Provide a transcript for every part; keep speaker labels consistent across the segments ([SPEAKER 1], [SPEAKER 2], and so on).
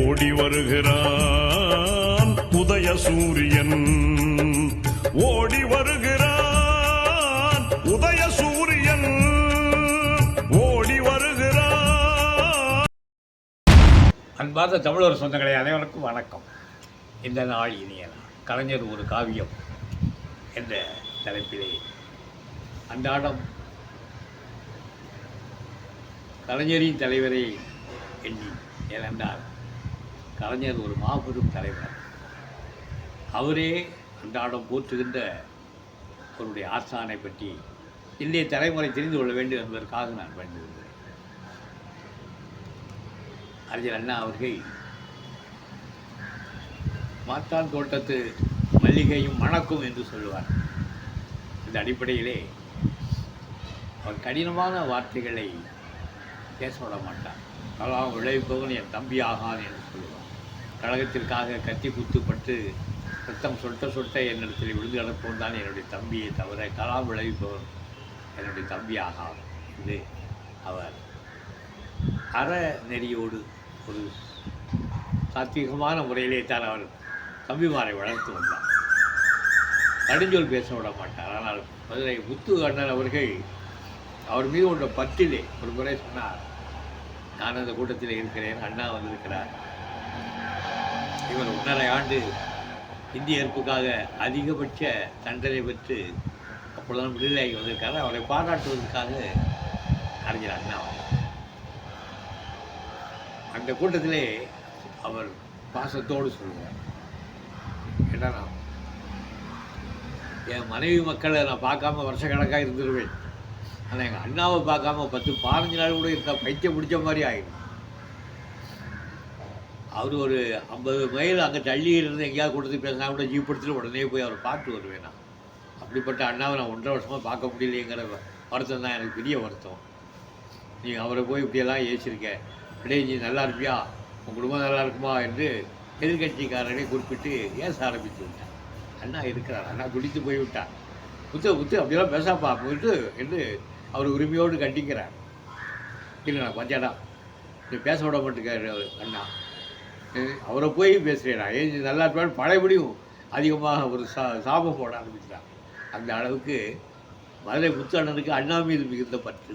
[SPEAKER 1] ஓடி வருகிறான் உதய சூரியன். ஓடி வருகிறான் உதய சூரியன். ஓடி வருகிறான்.
[SPEAKER 2] அன்பார்ந்த தமிழர் சொந்தங்களை அனைவருக்கும் வணக்கம். இந்த நாள் இனிய கலைஞர் ஒரு காவியம் என்ற தலைப்பிலே அன்றாடம் கலைஞரின் தலைவரை எண்ணி ஏனென்றால் கலைஞர் ஒரு மாபெரும் தலைவர். அவரே அன்றாடம் போற்றுகின்ற அவருடைய ஆசானை பற்றி இந்திய தலைமுறை தெரிந்து கொள்ள வேண்டும் என்பதற்காக நான் பயந்துகிறேன் அறிஞர் அண்ணா அவர்கள் மாத்தான் தோட்டத்து மல்லிகையும் மணக்கும் என்று சொல்லுவார். இந்த அடிப்படையிலே அவர் கடினமான வார்த்தைகளை பேச விட மாட்டார். கலாம் விளைவிப்பவன் என் தம்பி ஆகான் என்று சொல்லுவான். கழகத்திற்காக கத்தி குத்துப்பட்டு ரத்தம் சொட்ட சொட்ட என்னிடத்தில் விழுந்து கிடப்பவன் தான் என்னுடைய தம்பியை தவிர கலாம் விளைவிப்பவன் என்னுடைய தம்பி ஆகான் இது அவர். அற நெறியோடு ஒரு சாத்வீகமான முறையிலே தான் அவர் தம்பிமாரை வளர்த்து வந்தார். நடுஞ்சொல் பேச விட மாட்டார். ஆனால் மதுரை முத்து அண்ணன் அவர்கள் அவர் மீது உள்ள பத்திலே ஒரு முறை சொன்னார். நான் அந்த கூட்டத்தில் இருக்கிறேன் அண்ணா வந்திருக்கிறார். இவர் ஒன்றரை ஆண்டு இந்திய ஏற்புக்காக அதிகபட்ச தண்டனை பெற்று அப்பொழுதுதான் விடுதலையாகி வந்திருக்கார். அவரை பாராட்டுவதற்காக அறிஞர் அண்ணா அந்த கூட்டத்திலே அவர் பாசத்தோடு சொல்லுவார். என்ன நான் என் மனைவி மக்களை நான் பார்க்காம வருஷக்கணக்காக இருந்துருவேன் ஆனால் எங்கள் அண்ணாவை பார்க்காம பத்து பதினஞ்சு நாள் கூட இருக்க பைத்தியம் பிடிச்ச மாதிரி ஆகிடும் அவர் ஒரு ஐம்பது மைல் அங்கே தள்ளி இருந்து எங்கேயாவது கொடுத்து பேசினா கூட ஜீப் எடுத்துட்டு உடனே போய் அவரை பார்த்து வருவேன் நான். அப்படிப்பட்ட அண்ணாவை நான் ஒன்றரை வருஷமாக பார்க்க முடியலையேங்கிற வருத்தம் தான் எனக்கு பெரிய வருத்தம். நீ அவரை போய் இப்படியெல்லாம் ஏசிருக்க. அப்படியே நீ நல்லா இருப்பியா? உன் குடும்பம் நல்லா இருக்குமா? என்று எதிர்கட்சிக்காரனை குறிப்பிட்டு ஏச ஆரம்பித்து விட்டார் அண்ணா இருக்கிறார். அண்ணா துடித்து போய் விட்டார் முத்து முத்து அப்படியெல்லாம் பேசாப்பா போயிட்டு என்று அவர் உரிமையோடு கண்டிக்கிறார். இல்லைண்ணா பஞ்சாடா. நீ பேச விட மாட்டேங்காரு அவர் அண்ணா. அவரை போய் பேசுகிறேன் ஏன் நல்லா இருப்பான்னு பழையபடியும் அதிகமாக ஒரு சா சாபம் போட ஆரம்பிக்கிறார் அந்த அளவுக்கு மதுரை முத்தண்ணனுக்கு அண்ணா மீது மிகுந்த பற்று.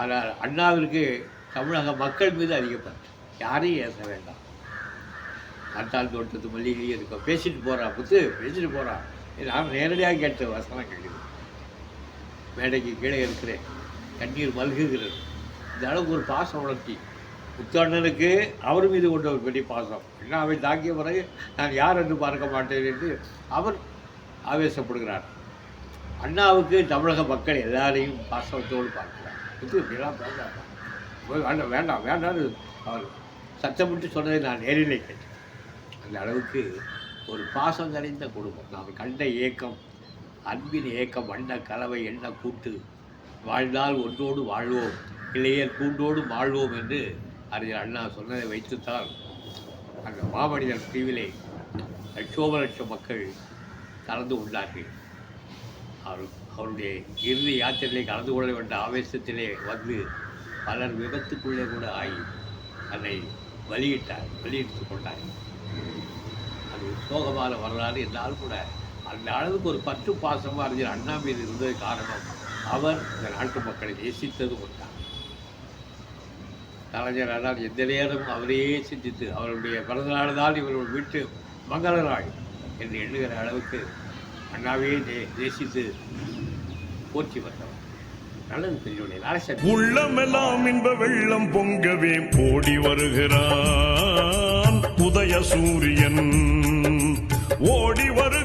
[SPEAKER 2] ஆனால் அண்ணாவிற்கு தமிழக மக்கள் மீது அதிக பற்று. யாரையும் ஏச வேண்டாம். அட்டால் தோட்டத்து மல்லிகையும் இருக்கும். பேசிட்டு போகிறா புத்து. பேசிட்டு போகிறா நான் நேரடியாக கேட்ட வசனம் கேட்குது. மேடைக்கு கீழே இருக்கிறேன். கண்ணீர் மல்குகிறது. இந்த அளவுக்கு ஒரு பாசம் வளர்ச்சி புத்தண்ணனுக்கு அவர் மீது கொண்ட ஒரு பெரிய பாசம். அண்ணாவை தாக்கிய பிறகு நான் யார் என்று பார்க்க மாட்டேன் என்று அவர் ஆவேசப்படுகிறார். அண்ணாவுக்கு தமிழக மக்கள் எல்லாரையும் பாசத்தோடு பார்க்கிறார். இது இப்படிலாம் பேசாதான் போய் வேண்டாம் வேண்டாம் வேண்டாம்னு அவர் சத்தமிட்டு சொன்னதை நான் நேரிலே கேட்டேன். அந்த அளவுக்கு ஒரு பாசம் நிறைந்த குடும்பம். நாம் கண்ட ஏக்கம் அன்பின் ஏக்க வண்ண கலவை என்ன கூட்டு? வாழ்ந்தால் ஒன்றோடு வாழ்வோம் இல்லையே கூண்டோடு வாழ்வோம் என்று அறிஞர் அண்ணா சொன்னதை வைத்துத்தான் அந்த மாமனிதர் பிரிவிலே லட்சோப லட்சம் மக்கள் கலந்து கொண்டார்கள். அவர் அவருடைய இறுதி யாத்திரையிலே கலந்து கொள்ள வேண்ட ஆவேசத்திலே வந்து பலர் விபத்துக்குள்ளே கூட ஆகி அதை வெளியிட்டார் வெளியிட்டு கொண்டார். அது சோகமான வரலாறு என்றாலும் கூட அந்த அளவுக்கு ஒரு பற்று பாசமாக அறிஞர் அண்ணா மீது இருந்தது காரணம் அவர் இந்த நாட்டு மக்களை நேசித்தது கொண்டார் கலைஞர் ஆனால் எந்த நேரமும் அவரையே சிந்தித்து அவருடைய பிறந்தநாள் தான் இவர்கள் வீட்டு மங்கள நாள் என்று எண்ணுகிற அளவுக்கு அண்ணாவே நே நேசித்து போற்றி வந்தவர்.
[SPEAKER 1] உள்ளமெல்லாம் இன்ப வெள்ளம் பொங்கவே ஓடி வருகிறான். உதய சூரியன் ஓடி வரு